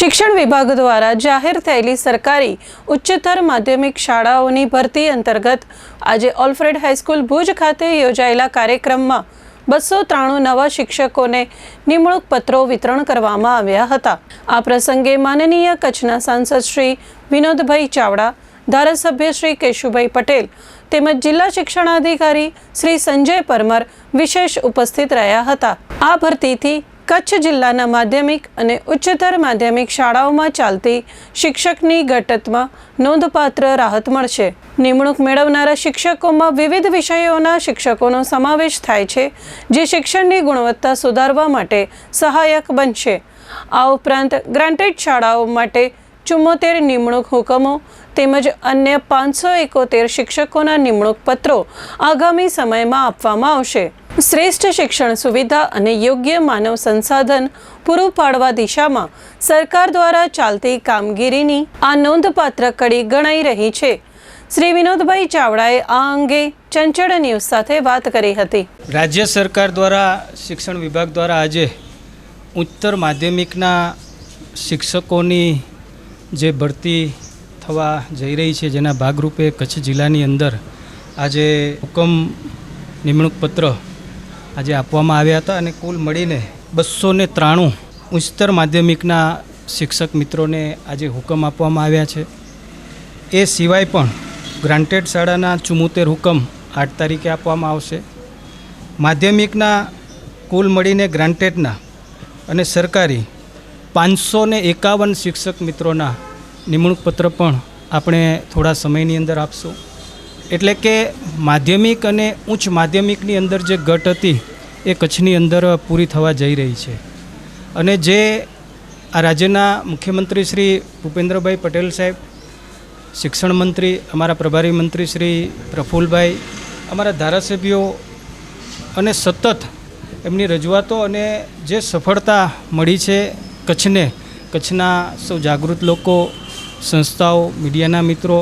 શિક્ષણ વિભાગ દ્વારા જાહેર થયેલી સરકારી ઉચ્ચતર માધ્યમિક શાળાઓની ભરતી અંતર્ગત આજે ઓલ્ફ્રેડ હાઈસ્કૂલ ભુજ ખાતે યોજાયેલા કાર્યક્રમમાં બસો ત્રાણું નવા શિક્ષકોને નિમણૂક પત્રો વિતરણ કરવામાં આવ્યા હતા. આ પ્રસંગે માનનીય કચ્છના સાંસદ શ્રી વિનોદભાઈ ચાવડા, ધારાસભ્ય શ્રી કેશુભાઈ પટેલ તેમજ જિલ્લા શિક્ષણાધિકારી શ્રી સંજય પરમાર વિશેષ ઉપસ્થિત રહ્યા હતા. આ ભરતીથી કચ્છ જિલ્લાના માધ્યમિક અને ઉચ્ચતર માધ્યમિક શાળાઓમાં ચાલતી શિક્ષકની ઘટતમાં નોંધપાત્ર રાહત મળશે. નિમણૂક મેળવનારા શિક્ષકોમાં વિવિધ વિષયોના શિક્ષકોનો સમાવેશ થાય છે, જે શિક્ષણની ગુણવત્તા સુધારવા માટે સહાયક બનશે. આ ઉપરાંત ગ્રાન્ટેડ શાળાઓ માટે ચુમ્મોતેર નિમણૂક હુકમો તેમજ અન્ય પાંચસો એકોતેર શિક્ષકોના નિમણૂક પત્રો આગામી સમયમાં આપવામાં આવશે. શ્રેષ્ઠ શિક્ષણ સુવિધા અને યોગ્ય માનવ સંસાધન પૂરું પાડવા દિશામાં સરકાર દ્વારા ચાલતી કામગીરીની આ નોંધપાત્ર કડી ગણાઈ રહી છે. શ્રી વિનોદભાઈ ચાવડાએ આ અંગે ચંચળ ન્યૂઝ સાથે વાત કરી હતી. રાજ્ય સરકાર દ્વારા, શિક્ષણ વિભાગ દ્વારા આજે ઉત્તર માધ્યમિકના શિક્ષકોની જે ભરતી થવા જઈ રહી છે, જેના ભાગરૂપે કચ્છ જિલ્લાની અંદર આજે હુકમ નિમણૂક પત્ર આજે આપવામાં આવ્યા હતા અને કુલ મળીને બસો ને ત્રાણું ઉચ્ચતર માધ્યમિકના શિક્ષક મિત્રોને આજે હુકમ આપવામાં આવ્યા છે. એ સિવાય પણ ગ્રાન્ટેડ શાળાના ચુમ્મોતેર હુકમ આઠ તારીખે આપવામાં આવશે. માધ્યમિકના કુલ મળીને ગ્રાન્ટેડના અને સરકારી પાંચસો ને એકાવન શિક્ષક મિત્રોના નિમણૂક પત્ર પણ આપણે થોડા સમયની અંદર આપશું. એટલે કે માધ્યમિક અને ઉચ્ચ માધ્યમિકની અંદર જે ઘટ હતી, એ કચ્છની અંદર પૂરી થવા જઈ રહી છે. અને જે આ રાજ્યના મુખ્યમંત્રી શ્રી ભૂપેન્દ્રભાઈ પટેલ સાહેબ, શિક્ષણ મંત્રી, અમારા પ્રભારી મંત્રી શ્રી પ્રફુલભાઈ, અમારા ધારાસભ્યો અને સતત એમની રજૂઆતો અને જે સફળતા મળી છે કચ્છને, કચ્છના સૌ જાગૃત લોકો, સંસ્થાઓ, મીડિયાના મિત્રો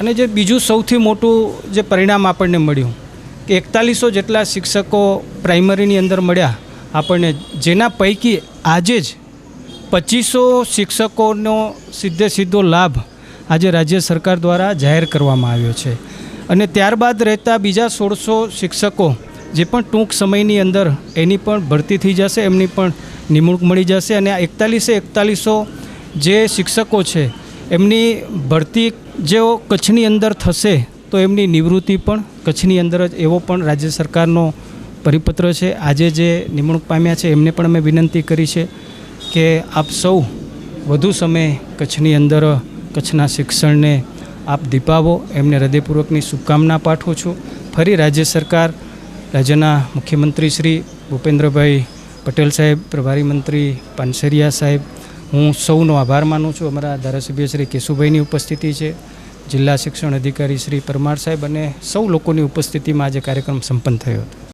અને જે બીજું સૌથી મોટું જે પરિણામ આપણને મળ્યું કે એકતાલીસો જેટલા શિક્ષકો પ્રાઇમરીની અંદર મળ્યા આપણને જેના પૈકી આજે જ પચીસો શિક્ષકોનો સીધે સીધો લાભ આજે રાજ્ય સરકાર દ્વારા જાહેર કરવામાં આવ્યો છે. અને ત્યારબાદ રહેતા બીજા સોળસો શિક્ષકો જે પણ ટૂંક સમયની અંદર એની પણ ભરતી થઈ જશે, એમની પણ નિમણૂક મળી જશે અને આ એકતાલીસે એકતાલીસો જે શિક્ષકો છે એમની ભરતી જેઓ કચ્છની અંદર થશે, તો એમની નિવૃત્તિ પણ કચ્છની અંદર જ એવો પણ રાજ્ય સરકારનો પરિપત્ર છે. આજે જે નિમણૂક પામ્યા છે, એમને પણ અમે વિનંતી કરી છે કે આપ સૌ વધુ સમય કચ્છની અંદર કચ્છના શિક્ષણને આપ દીપાવો. એમને હૃદયપૂર્વકની શુભકામના પાઠવું છું. ફરી રાજ્ય સરકાર, રાજ્યના મુખ્યમંત્રી શ્રી ભૂપેન્દ્રભાઈ પટેલ સાહેબ, પ્રભારી મંત્રી પાનસરિયા સાહેબ હું સૌનો આભાર માનું છું. અમારા ધારાસભ્ય શ્રી કેશુભાઈની ઉપસ્થિતિ છે, જિલ્લા શિક્ષણ અધિકારી શ્રી પરમાર સાહેબ અને સૌ લોકોની ઉપસ્થિતિમાં આજે કાર્યક્રમ સંપન્ન થયો હતો.